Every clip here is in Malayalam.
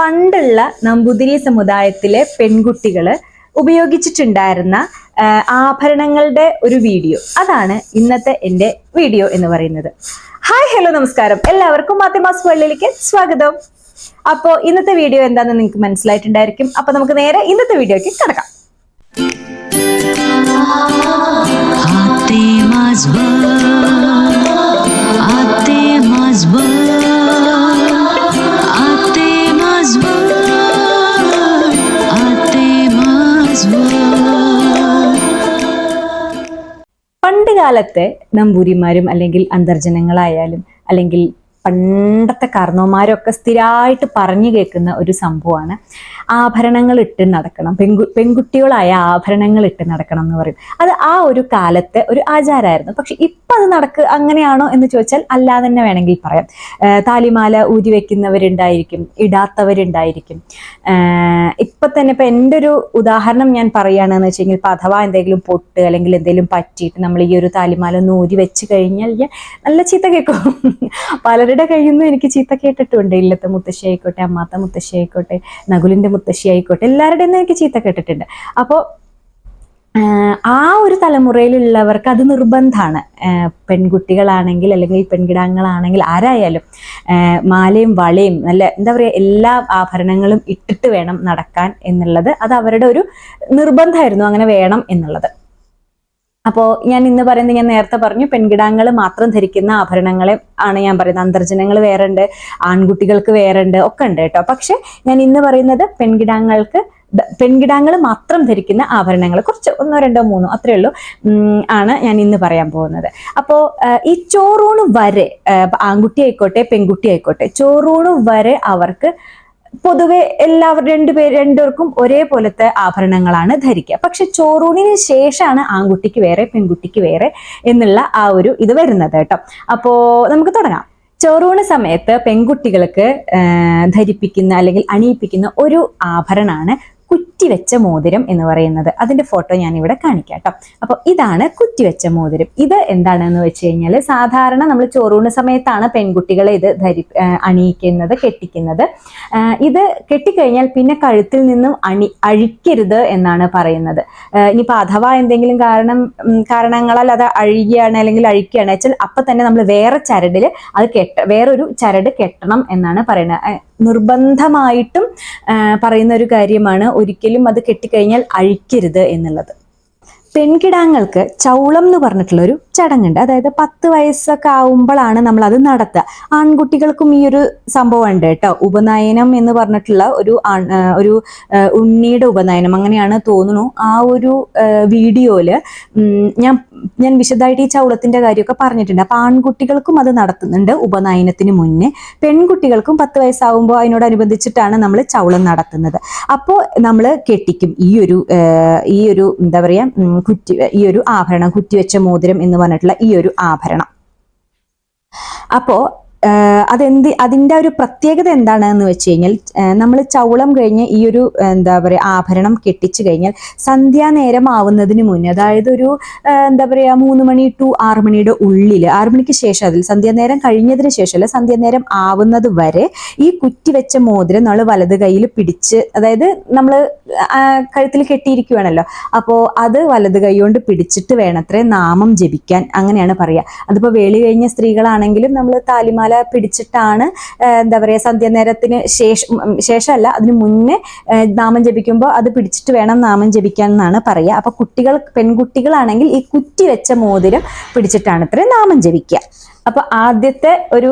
പണ്ടുള്ള നമ്പൂതിരി സമുദായത്തിലെ പെൺകുട്ടികൾ ഉപയോഗിച്ചിട്ടുണ്ടായിരുന്ന ആഭരണങ്ങളുടെ ഒരു വീഡിയോ. അതാണ് ഇന്നത്തെ എന്റെ വീഡിയോ എന്ന് പറയുന്നത്. ഹായ് ഹലോ നമസ്കാരം. എല്ലാവർക്കും മാത്യമാസ് വേൾഡിലേക്ക് സ്വാഗതം. അപ്പോൾ ഇന്നത്തെ വീഡിയോ എന്താണെന്ന് നിങ്ങൾക്ക് മനസ്സിലായിട്ടുണ്ടായിരിക്കും. അപ്പോൾ നമുക്ക് നേരെ ഇന്നത്തെ വീഡിയോയ്ക്ക് കിടക്കാം. Ate mazba Ate mazba കാലത്തെ നമ്പൂരിമാരും അല്ലെങ്കിൽ അന്തർജനങ്ങളായാലും അല്ലെങ്കിൽ പണ്ടത്തെ കർണവന്മാരൊക്കെ സ്ഥിരമായിട്ട് പറഞ്ഞു കേൾക്കുന്ന ഒരു സംഭവമാണ്. ആഭരണങ്ങൾ ഇട്ട് നടക്കണം. പെൺകു പെൺകുട്ടികളായ ആഭരണങ്ങൾ ഇട്ട് നടക്കണം എന്ന് പറയും. അത് ആ ഒരു കാലത്തെ ഒരു ആചാരമായിരുന്നു പക്ഷെ ഇപ്പം അത് നടക്ക് അങ്ങനെയാണോ എന്ന് ചോദിച്ചാൽ അല്ലാതെ തന്നെ വേണമെങ്കിൽ പറയാം. താലിമാല ഊരി വെക്കുന്നവരുണ്ടായിരിക്കും ഇടാത്തവരുണ്ടായിരിക്കും. ഇപ്പം തന്നെ ഇപ്പം എന്റെ ഒരു ഉദാഹരണം ഞാൻ പറയുകയാണെന്ന് വെച്ച് കഴിഞ്ഞാൽ ഇപ്പം അഥവാ എന്തെങ്കിലും പൊട്ട് അല്ലെങ്കിൽ എന്തെങ്കിലും പറ്റിയിട്ട് നമ്മൾ ഈ ഒരു താലിമാല ഒന്ന് ഊരി വെച്ച് കഴിഞ്ഞാൽ ഞാൻ നല്ല ചീത്ത കേൾക്കും. പലരുടെ കയ്യിൽ നിന്നും എനിക്ക് ചീത്ത കേട്ടിട്ടുണ്ട്. ഇല്ലത്തെ മുത്തശ്ശി ആയിക്കോട്ടെ അമ്മാത്ത മുത്തശ്ശി ആയിക്കോട്ടെ നകുലിന്റെ മുത്തശ്ശി ആയിക്കോട്ടെ എല്ലാവരുടെയും എനിക്ക് ചീത്ത കേട്ടിട്ടുണ്ട്. അപ്പോൾ ആ ഒരു തലമുറയിലുള്ളവർക്ക് അത് നിർബന്ധമാണ് പെൺകുട്ടികളാണെങ്കിൽ അല്ലെങ്കിൽ പെൺകിടാങ്ങളാണെങ്കിൽ ആരായാലും മാലയും വളയും നല്ല എന്താ പറയുക എല്ലാ ആഭരണങ്ങളും ഇട്ടിട്ട് വേണം നടക്കാൻ എന്നുള്ളത് അത് അവരുടെ ഒരു നിർബന്ധമായിരുന്നു അങ്ങനെ വേണം എന്നുള്ളത്. അപ്പോൾ ഞാൻ ഇന്ന് പറയുന്നത് ഞാൻ നേരത്തെ പറഞ്ഞു പെൺകിടാങ്ങൾ മാത്രം ധരിക്കുന്ന ആഭരണങ്ങളെ ആണ് ഞാൻ പറയുന്നത്. അന്തർജനങ്ങൾ വേറെ ഉണ്ട് ആൺകുട്ടികൾക്ക് വേറെ ഉണ്ട് ഒക്കെ ഉണ്ട് കേട്ടോ. പക്ഷെ ഞാൻ ഇന്ന് പറയുന്നത് പെൺകിടാങ്ങൾക്ക് പെൺകിടാങ്ങൾ മാത്രം ധരിക്കുന്ന ആഭരണങ്ങൾ കുറച്ച് ഒന്നോ രണ്ടോ മൂന്നോ അത്രയേ ഉള്ളൂ ആണ് ഞാൻ ഇന്ന് പറയാൻ പോകുന്നത്. അപ്പോ ഈ ചോറൂണ് വരെ ആൺകുട്ടി ആയിക്കോട്ടെ പെൺകുട്ടി ആയിക്കോട്ടെ ചോറൂണ് വരെ അവർക്ക് പൊതുവെ എല്ലാവരും രണ്ടുപേർ രണ്ടുപേർക്കും ഒരേപോലത്തെ ആഭരണങ്ങളാണ് ധരിക്കുക. പക്ഷെ ചോറൂണിന് ശേഷമാണ് ആൺകുട്ടിക്ക് വേറെ പെൺകുട്ടിക്ക് വേറെ എന്നുള്ള ആ ഒരു ഇത് വരുന്നത് കേട്ടോ. അപ്പോ നമുക്ക് തുടങ്ങാം. ചോറൂണ സമയത്ത് പെൺകുട്ടികൾക്ക് ധരിപ്പിക്കുന്ന അല്ലെങ്കിൽ അണിയിപ്പിക്കുന്ന ഒരു ആഭരണമാണ് കുറ്റിവെച്ച മോതിരം എന്ന് പറയുന്നത്. അതിന്റെ ഫോട്ടോ ഞാൻ ഇവിടെ കാണിക്കാം കേട്ടോ അപ്പോൾ ഇതാണ് കുറ്റിവെച്ച മോതിരം. ഇത് എന്താണെന്ന് വെച്ച് കഴിഞ്ഞാൽ സാധാരണ നമ്മൾ ചോറൂണ് സമയത്താണ് പെൺകുട്ടികളെ ഇത് ധരി അണിയിക്കുന്നത് കെട്ടിക്കുന്നത്. ഇത് കെട്ടിക്കഴിഞ്ഞാൽ പിന്നെ കഴുത്തിൽ നിന്നും അണി അഴിക്കരുത് എന്നാണ് പറയുന്നത്. ഇനിയിപ്പോൾ അഥവാ എന്തെങ്കിലും കാരണം കാരണങ്ങളാൽ അത് അഴുകിയാണ് അല്ലെങ്കിൽ അഴിക്കുകയാണ് വെച്ചാൽ അപ്പം തന്നെ നമ്മൾ വേറെ ചരടിൽ അത് കെട്ട വേറൊരു ചരട് കെട്ടണം എന്നാണ് പറയുന്നത്. നിർബന്ധമായിട്ടും പറയുന്ന ഒരു കാര്യമാണ് ഒരിക്കലും അത് കെട്ടിക്കഴിഞ്ഞാൽ അഴിക്കരുത് എന്നുള്ളത്. പെൺകിടാങ്ങൾക്ക് ചൗളം എന്ന് പറഞ്ഞിട്ടുള്ള ഒരു ചടങ്ങുണ്ട്. അതായത് പത്ത് വയസ്സൊക്കെ ആവുമ്പോഴാണ് നമ്മൾ അത് നടത്തുക. ആൺകുട്ടികൾക്കും ഈ ഒരു സംഭവം ഉണ്ട് കേട്ടോ. ഉപനയനം എന്ന് പറഞ്ഞിട്ടുള്ള ഒരു ഒരു ഉണ്ണിയുടെ ഉപനയനം അങ്ങനെയാണ് തോന്നുന്നു. ആ ഒരു വീഡിയോയിൽ ഞാൻ ഞാൻ വിശദമായിട്ട് ഈ ചൗളത്തിന്റെ കാര്യമൊക്കെ പറഞ്ഞിട്ടുണ്ട്. അപ്പൊ ആൺകുട്ടികൾക്കും അത് നടത്തുന്നുണ്ട് ഉപനയനത്തിന് മുന്നേ. പെൺകുട്ടികൾക്കും പത്ത് വയസ്സാവുമ്പോൾ അതിനോടനുബന്ധിച്ചിട്ടാണ് നമ്മൾ ചൗളം നടത്തുന്നത്. അപ്പോൾ നമ്മൾ കെട്ടിക്കും. ഈ ഒരു ഈ ഒരു എന്താ പറയാ ഉം, കുറ്റി ഈ ഒരു ആഭരണം കുറ്റിവെച്ച മോതിരം എന്ന് പറഞ്ഞിട്ടുള്ള ഈ ഒരു ആഭരണം. അപ്പോ അതെന്ത് അതിന്റെ ഒരു പ്രത്യേകത എന്താണെന്ന് വെച്ച് കഴിഞ്ഞാൽ നമ്മൾ ചൗളം കഴിഞ്ഞ് ഈ ഒരു എന്താ പറയുക ആഭരണം കെട്ടിച്ചു കഴിഞ്ഞാൽ സന്ധ്യാനേരം ആവുന്നതിന് മുന്നേ അതായത് ഒരു എന്താ പറയുക മൂന്ന് മണി ടു ആറ് മണിയുടെ ഉള്ളിൽ ആറ് മണിക്ക് ശേഷം അതിൽ സന്ധ്യാനേരം കഴിഞ്ഞതിന് ശേഷമല്ല സന്ധ്യാനേരം ആവുന്നത് വരെ ഈ കുറ്റി വെച്ച മോതിരം നമ്മൾ വലത് കയ്യിൽ പിടിച്ച് അതായത് നമ്മൾ കഴുത്തിൽ കെട്ടിയിരിക്കുകയാണല്ലോ അപ്പോൾ അത് വലത് കൈകൊണ്ട് പിടിച്ചിട്ട് വേണത്രേ നാമം ജപിക്കാൻ അങ്ങനെയാണ് പറയുക. അതിപ്പോൾ വേളി കഴിഞ്ഞ സ്ത്രീകളാണെങ്കിലും നമ്മൾ താലിമാല പിടിച്ചിട്ടാണ് എന്താ പറയുക സന്ധ്യാനേരത്തിന് ശേഷം ശേഷമല്ല അതിന് മുന്നേ നാമം ജപിക്കുമ്പോൾ അത് പിടിച്ചിട്ട് വേണം നാമം ജപിക്കാൻ എന്നാണ് പറയുക അപ്പോൾ കുട്ടികൾ പെൺകുട്ടികളാണെങ്കിൽ ഈ കുറ്റി വെച്ച മോതിരം പിടിച്ചിട്ടാണ് ഇത്രയും നാമം ജപിക്കുക അപ്പൊ ആദ്യത്തെ ഒരു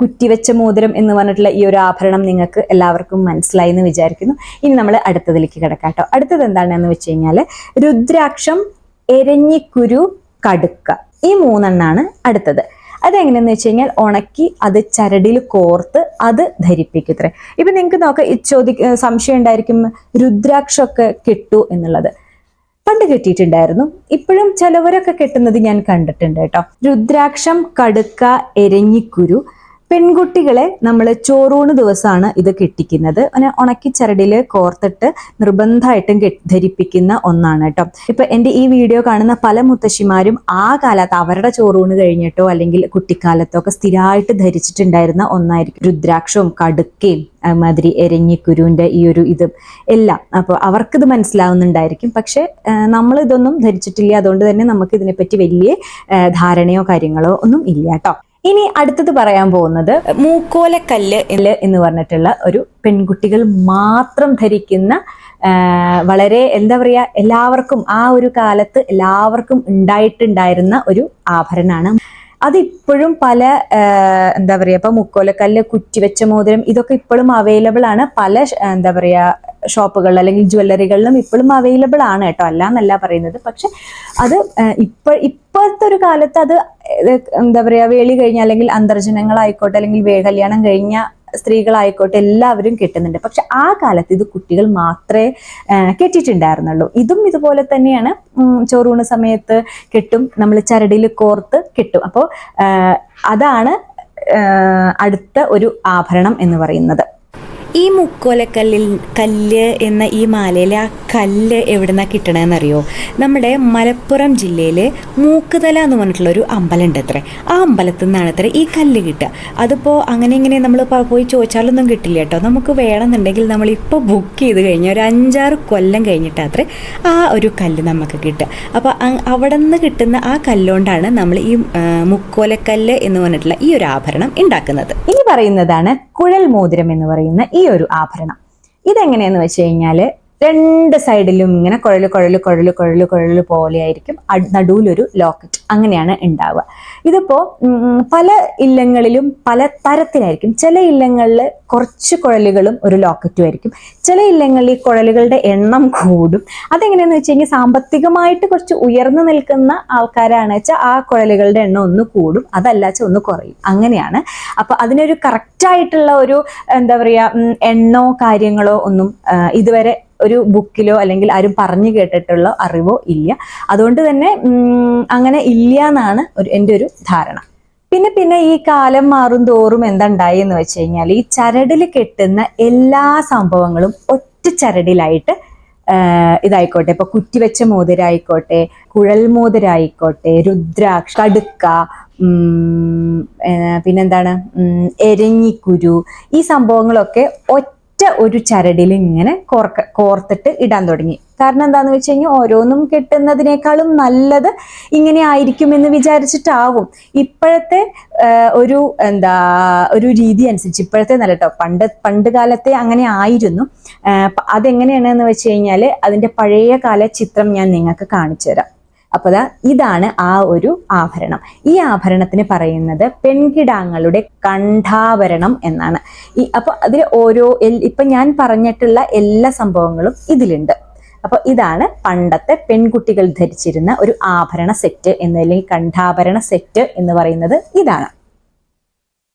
കുറ്റിവെച്ച മോതിരം എന്ന് പറഞ്ഞിട്ടുള്ള ഈ ഒരു ആഭരണം നിങ്ങൾക്ക് എല്ലാവർക്കും മനസ്സിലായി എന്ന് വിചാരിക്കുന്നു. ഇനി നമ്മൾ അടുത്തതിലേക്ക് കിടക്കാം കേട്ടോ. അടുത്തത് എന്താണെന്ന് വെച്ച് കഴിഞ്ഞാൽ രുദ്രാക്ഷം എരഞ്ഞിക്കുരു കടുക്ക. ഈ മൂന്നെണ്ണാണ് അടുത്തത്. അതെങ്ങനെയെന്ന് വെച്ച് കഴിഞ്ഞാൽ ഉണക്കി അത് ചരടിൽ കോർത്ത് അത് ധരിപ്പിക്കത്രേ ഇപ്പൊ നിങ്ങൾക്ക് നോക്കാം ചോദി സംശയം ഉണ്ടായിരിക്കും രുദ്രാക്ഷമൊക്കെ കെട്ടു എന്നുള്ളത്. പണ്ട് കെട്ടിയിട്ടുണ്ടായിരുന്നു. ഇപ്പോഴും ചിലവരൊക്കെ കെട്ടുന്നത് ഞാൻ കണ്ടിട്ടുണ്ട് കേട്ടോ. രുദ്രാക്ഷം കടുക്ക എരഞ്ഞിക്കുരു പെൺകുട്ടികളെ നമ്മൾ ചോറൂണ് ദിവസമാണ് ഇത് കെട്ടിക്കുന്നത്. അങ്ങനെ ഉണക്കി ചരടിൽ കോർത്തിട്ട് നിർബന്ധമായിട്ടും ധരിപ്പിക്കുന്ന ഒന്നാണ് കേട്ടോ. ഇപ്പൊ എന്റെ ഈ വീഡിയോ കാണുന്ന പല മുത്തശ്ശിമാരും ആ കാലത്ത് അവരുടെ ചോറൂണ് കഴിഞ്ഞിട്ടോ അല്ലെങ്കിൽ കുട്ടിക്കാലത്തോ ഒക്കെ സ്ഥിരമായിട്ട് ധരിച്ചിട്ടുണ്ടായിരുന്ന ഒന്നായിരിക്കും. രുദ്രാക്ഷവും കടുക്കയും മാതിരി എരഞ്ഞിക്കുരുവിന്റെ ഈ ഒരു ഇത് എല്ലാം. അപ്പോൾ അവർക്കിത് മനസ്സിലാവുന്നുണ്ടായിരിക്കും. പക്ഷെ നമ്മൾ ഇതൊന്നും ധരിച്ചിട്ടില്ല. അതുകൊണ്ട് തന്നെ നമുക്ക് ഇതിനെപ്പറ്റി വലിയ ധാരണയോ കാര്യങ്ങളോ ഒന്നും ഇല്ല കേട്ടോ. ഇനി അടുത്തത് പറയാൻ പോകുന്നത് മൂക്കോലക്കല്ല് എന്ന് പറഞ്ഞിട്ടുള്ള ഒരു പെൺകുട്ടികൾ മാത്രം ധരിക്കുന്ന വളരെ എന്താ പറയുക എല്ലാവർക്കും ആ ഒരു കാലത്ത് എല്ലാവർക്കും ഉണ്ടായിട്ടുണ്ടായിരുന്ന ഒരു ആഭരണമാണ് അതിപ്പോഴും പല എന്താ പറയുക ഇപ്പൊ മുക്കോലക്കല്ല് കുറ്റിവെച്ച മോതിരം ഇതൊക്കെ ഇപ്പോഴും അവൈലബിൾ ആണ്. പല എന്താ പറയാ ഷോപ്പുകളിൽ അല്ലെങ്കിൽ ജ്വല്ലറികളിലും ഇപ്പോഴും അവൈലബിൾ ആണ് കേട്ടോ. അല്ല എന്നല്ല പറയുന്നത്. പക്ഷെ അത് ഇപ്പൊ ഇപ്പോഴത്തെ ഒരു കാലത്ത് അത് എന്താ പറയാ വേളി കഴിഞ്ഞ അല്ലെങ്കിൽ അന്തർജനങ്ങളായിക്കോട്ടെ അല്ലെങ്കിൽ കല്യാണം കഴിഞ്ഞ സ്ത്രീകളായിക്കോട്ടെ എല്ലാവരും കെട്ടുന്നുണ്ട്. പക്ഷെ ആ കാലത്ത് ഇത് കുട്ടികൾ മാത്രമേ കെട്ടിയിട്ടുണ്ടായിരുന്നുള്ളൂ. ഇതും ഇതുപോലെ തന്നെയാണ്. ചോറൂണ് സമയത്ത് കെട്ടും നമ്മൾ ചരടിയിൽ കോർത്ത് കെട്ടും. അപ്പോൾ അതാണ് അടുത്ത ഒരു ആഭരണം എന്ന് പറയുന്നത്. ഈ മുക്കോലക്കല്ലിൽ കല്ല് എന്ന ഈ മാലയിലെ ആ കല്ല് എവിടുന്നാ കിട്ടണമെന്നറിയോ നമ്മുടെ മലപ്പുറം ജില്ലയിൽ മൂക്കുതല എന്ന് പറഞ്ഞിട്ടുള്ള ഒരു അമ്പലം ഉണ്ട് അത്രേ ആ അമ്പലത്തിൽ നിന്നാണ് അത്ര ഈ കല്ല് കിട്ടുക. അതിപ്പോൾ അങ്ങനെ ഇങ്ങനെ നമ്മൾ പോയി ചോദിച്ചാലൊന്നും കിട്ടില്ല കേട്ടോ. നമുക്ക് വേണമെന്നുണ്ടെങ്കിൽ നമ്മളിപ്പോൾ ബുക്ക് ചെയ്ത് കഴിഞ്ഞാൽ ഒരു അഞ്ചാറ് കൊല്ലം കഴിഞ്ഞിട്ട് അത്രേ ആ ഒരു കല്ല് നമുക്ക് കിട്ടുക. അപ്പോൾ അവിടെ നിന്ന് കിട്ടുന്ന ആ കല്ലുകൊണ്ടാണ് നമ്മൾ ഈ മുക്കോലക്കല്ല് എന്ന് പറഞ്ഞിട്ടുള്ള ഈ ഒരു ആഭരണം ഉണ്ടാക്കുന്നത്. ഇനി പറയുന്നതാണ് കുഴൽ മോതിരം എന്ന് പറയുന്ന ഈ ഒരു ആഭരണം. ഇതെങ്ങനെയെന്ന് വെച്ച് കഴിഞ്ഞാൽ രണ്ട് സൈഡിലും ഇങ്ങനെ കുഴൽ കുഴൽ കുഴൽ കുഴൽ കുഴൽ പോലെ ആയിരിക്കും അട്- നടുവിലൊരു ലോക്കറ്റ്. അങ്ങനെയാണ് ഉണ്ടാവുക ഇതിപ്പോ പല ഇല്ലങ്ങളിലും പല തരത്തിലായിരിക്കും. ചില ഇല്ലങ്ങളിൽ കുറച്ച് കുഴലുകളും ഒരു ലോക്കറ്റും ആയിരിക്കും. ചില ഇല്ലങ്ങളിൽ ഈ കുഴലുകളുടെ എണ്ണം കൂടും. അതെങ്ങനെയാന്ന് വെച്ച് കഴിഞ്ഞാൽ സാമ്പത്തികമായിട്ട് കുറച്ച് ഉയർന്നു നിൽക്കുന്ന ആൾക്കാരാണ് വെച്ചാൽ ആ കുഴലുകളുടെ എണ്ണം ഒന്ന് കൂടും. അതല്ല ഒന്ന് കുറയും. അങ്ങനെയാണ്. അപ്പൊ അതിനൊരു കറക്റ്റായിട്ടുള്ള ഒരു എന്താ പറയാ എണ്ണോ കാര്യങ്ങളോ ഒന്നും ഇതുവരെ ഒരു ബുക്കിലോ അല്ലെങ്കിൽ ആരും പറഞ്ഞു കേട്ടിട്ടുള്ള അറിവോ ഇല്ല. അതുകൊണ്ട് തന്നെ അങ്ങനെ ഇല്ല എന്നാണ് ഒരു എന്റെ ഒരു ധാരണ. പിന്നെ പിന്നെ ഈ കാലം മാറും തോറും എന്തുണ്ടായി എന്ന് വെച്ച് കഴിഞ്ഞാൽ ഈ ചരടിൽ കെട്ടുന്ന എല്ലാ സംഭവങ്ങളും ഒറ്റ ചരടിലായിട്ട് ഇതായിക്കോട്ടെ. ഇപ്പൊ കുറ്റിവെച്ച മോതിരായിക്കോട്ടെ കുഴൽ മോതിരായിക്കോട്ടെ രുദ്രാക്ഷ കടുക്ക പിന്നെന്താണ് എരഞ്ഞിക്കുരു ഈ സംഭവങ്ങളൊക്കെ ഒറ്റ ഒരു ചരടിൽ ഇങ്ങനെ കോർത്തിട്ട് ഇടാൻ തുടങ്ങി. കാരണം എന്താന്ന് വെച്ച് കഴിഞ്ഞാൽ ഓരോന്നും കിട്ടുന്നതിനേക്കാളും നല്ലത് ഇങ്ങനെ ആയിരിക്കുമെന്ന് വിചാരിച്ചിട്ടാവും. ഇപ്പോഴത്തെ ഒരു എന്താ ഒരു രീതി അനുസരിച്ച് ഇപ്പോഴത്തെ നല്ല കേട്ടോ പണ്ട് പണ്ട് കാലത്തെ അങ്ങനെ ആയിരുന്നു. അതെങ്ങനെയാണെന്ന് വെച്ച് കഴിഞ്ഞാൽ അതിന്റെ പഴയ കാല ചിത്രം ഞാൻ നിങ്ങൾക്ക് കാണിച്ചു തരാം അപ്പോൾ ഇതാണ് ആ ഒരു ആഭരണം. ഈ ആഭരണത്തിന് പറയുന്നത് പെൺകിടാങ്ങളുടെ കണ്ഠാഭരണം എന്നാണ്. ഈ അപ്പൊ അതിൽ ഓരോ ഇപ്പൊ ഞാൻ പറഞ്ഞിട്ടുള്ള എല്ലാ സംഭവങ്ങളും ഇതിലുണ്ട്. അപ്പൊ ഇതാണ് പണ്ടത്തെ പെൺകുട്ടികൾ ധരിച്ചിരുന്ന ഒരു ആഭരണ സെറ്റ് എന്ന് അല്ലെങ്കിൽ കണ്ഠാഭരണ സെറ്റ് എന്ന് പറയുന്നത് ഇതാണ്.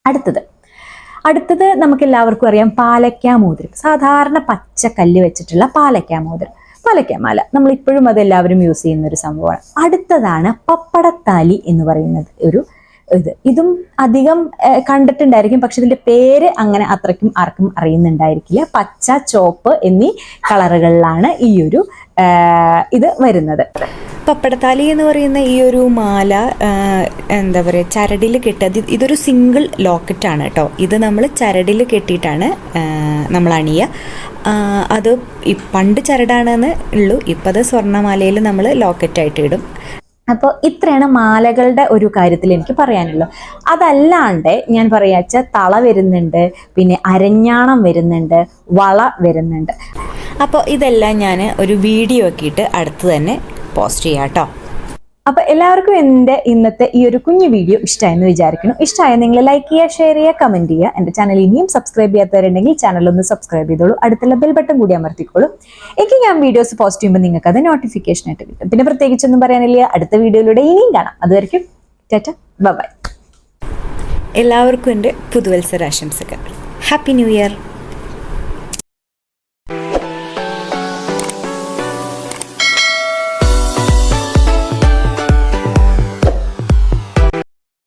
അടുത്തത്. അടുത്തത് നമുക്ക് എല്ലാവർക്കും അറിയാം പാലക്കാ മോതിരം. സാധാരണ പച്ച കല്ല് വെച്ചിട്ടുള്ള പാലക്കാ മോതിരം. പാലക്കാ മല നമ്മൾ ഇപ്പോഴും അതെല്ലാവരും യൂസ് ചെയ്യുന്ന ഒരു സംഭവമാണ്. അടുത്തതാണ് പപ്പടത്താലി എന്ന് പറയുന്നത്. ഒരു ഇത്. ഇതും അധികം കണ്ടിട്ടുണ്ടായിരിക്കും. പക്ഷെ ഇതിന്റെ പേര് അങ്ങനെ അത്രയ്ക്കും ആർക്കും അറിയുന്നുണ്ടായിരിക്കില്ല. പച്ച ചോപ്പ് എന്നീ കളറുകളിലാണ് ഈ ഒരു ഇത് വരുന്നത്. പപ്പടത്താലി എന്ന് പറയുന്ന ഈ ഒരു മാല എന്താ പറയുക ചരടിൽ കെട്ടി ഇത് ഇതൊരു സിംഗിൾ ലോക്കറ്റാണ് കേട്ടോ. ഇത് നമ്മൾ ചരടിൽ കെട്ടിയിട്ടാണ് നമ്മൾ അണിയുക അത് പണ്ട് ചരടാണെന്ന് ഉള്ളൂ. ഇപ്പം അത് സ്വർണമാലയിൽ നമ്മൾ ലോക്കറ്റായിട്ട് ഇടും. അപ്പോൾ ഇത്രയാണ് മാലകളുടെ ഒരു കാര്യത്തിൽ എനിക്ക് പറയാനുള്ളൂ. അതല്ലാണ്ട് ഞാൻ പറയാച്ച തള വരുന്നുണ്ട് പിന്നെ അരഞ്ഞാണം വരുന്നുണ്ട് വള വരുന്നുണ്ട്. അപ്പോൾ ഇതെല്ലാം ഞാൻ ഒരു വീഡിയോ ആക്കിയിട്ട് അടുത്ത് തന്നെ പോസ്റ്റ് ചെയ്യാം കേട്ടോ അപ്പൊ എല്ലാവർക്കും എന്റെ ഇന്നത്തെ ഈ ഒരു കുഞ്ഞു വീഡിയോ ഇഷ്ടമായെന്ന് വിചാരിക്കുന്നു. ഇഷ്ടമായ നിങ്ങൾ ലൈക്ക് ചെയ്യുക ഷെയർ ചെയ്യുക കമന്റ് ചെയ്യുക. എന്റെ ചാനൽ ഇനിയും സബ്സ്ക്രൈബ് ചെയ്യാത്തവരുണ്ടെങ്കിൽ ചാനൽ ഒന്ന് സബ്സ്ക്രൈബ് ചെയ്തോളൂ. അടുത്തുള്ള ബെൽ ബട്ടൺ കൂടി അമർത്തിക്കോളൂ. എനിക്ക് ഞാൻ വീഡിയോസ് പോസ്റ്റ് ചെയ്യുമ്പോൾ നിങ്ങൾക്ക് അത് നോട്ടിഫിക്കേഷൻ ആയിട്ട് കിട്ടും. പിന്നെ പ്രത്യേകിച്ച് ഒന്നും പറയാനില്ല. അടുത്ത വീഡിയോയിലൂടെ ഇനിയും കാണാം. അതുവരെയ്ക്കും ടാറ്റ. ബൈ എല്ലാവർക്കും എന്റെ പുതുവത്സരാശംസകൾ. Happy new year